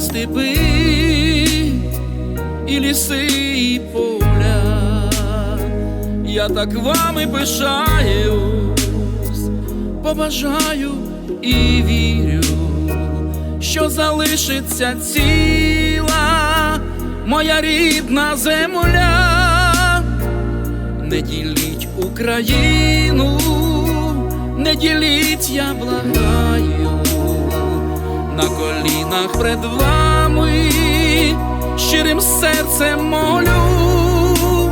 степи, і ліси, і поля, я так вами пишаюсь, побажаю і вірю, що залишиться ціла моя рідна земля, не діліть Україну, не діліть я благаю на колі колінах пред вами, щирим серцем молю,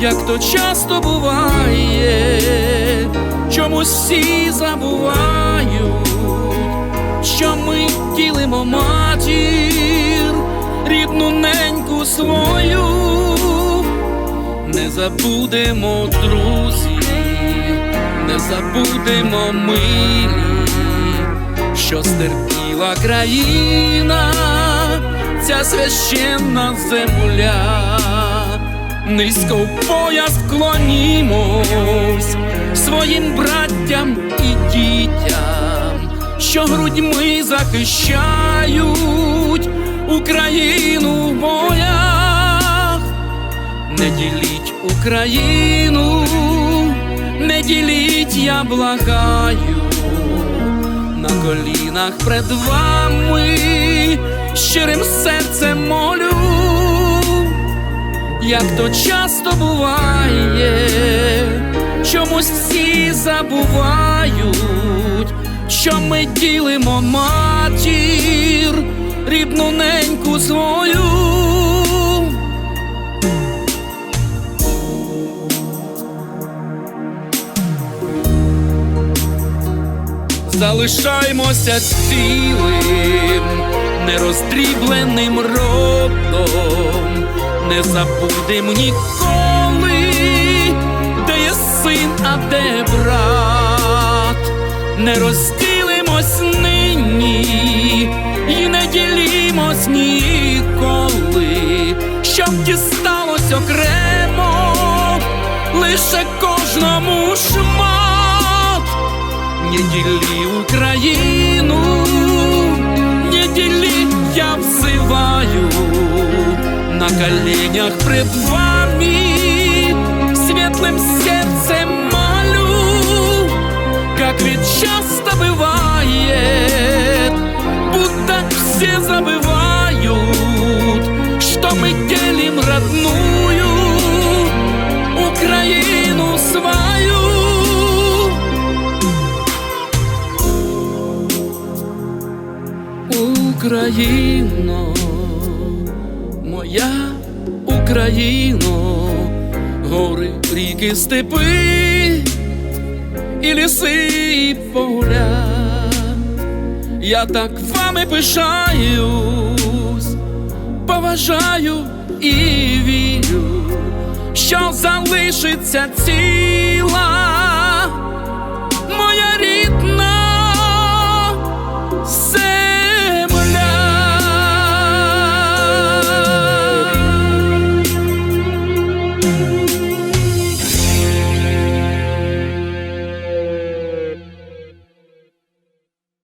як то часто буває, чомусь всі забувають, що ми ділимо матір, рідну неньку свою. Не забудемо, друзі, не забудемо милі, що стерпіла країна, ця священна земля, низько в пояс вклонімось своїм браттям і дітям, що грудьми захищають Україну в боях. Не діліть Україну, не діліть, я благаю, на колінах пред вами, щирим серцем молю, як то часто буває, чомусь всі забувають, що ми ділимо матір, рідну неньку свою. Залишаймося цілим, нероздрібленим родом, не забудем ніколи, де є син, а де брат, не розділимось нині і не ділімось ніколи, щоб дісталось окремо, лише кожному шмат. Не дели Украину, не дели, я взываю. На коленях пред вами Светлым сердцем молю. Как ведь часто бывает Будто все забывают Что мы делим родную Україно, моя Україно, гори, ріки, степи і ліси, і поля. Я так вами пишаюсь, поважаю і вірю, що залишиться ціла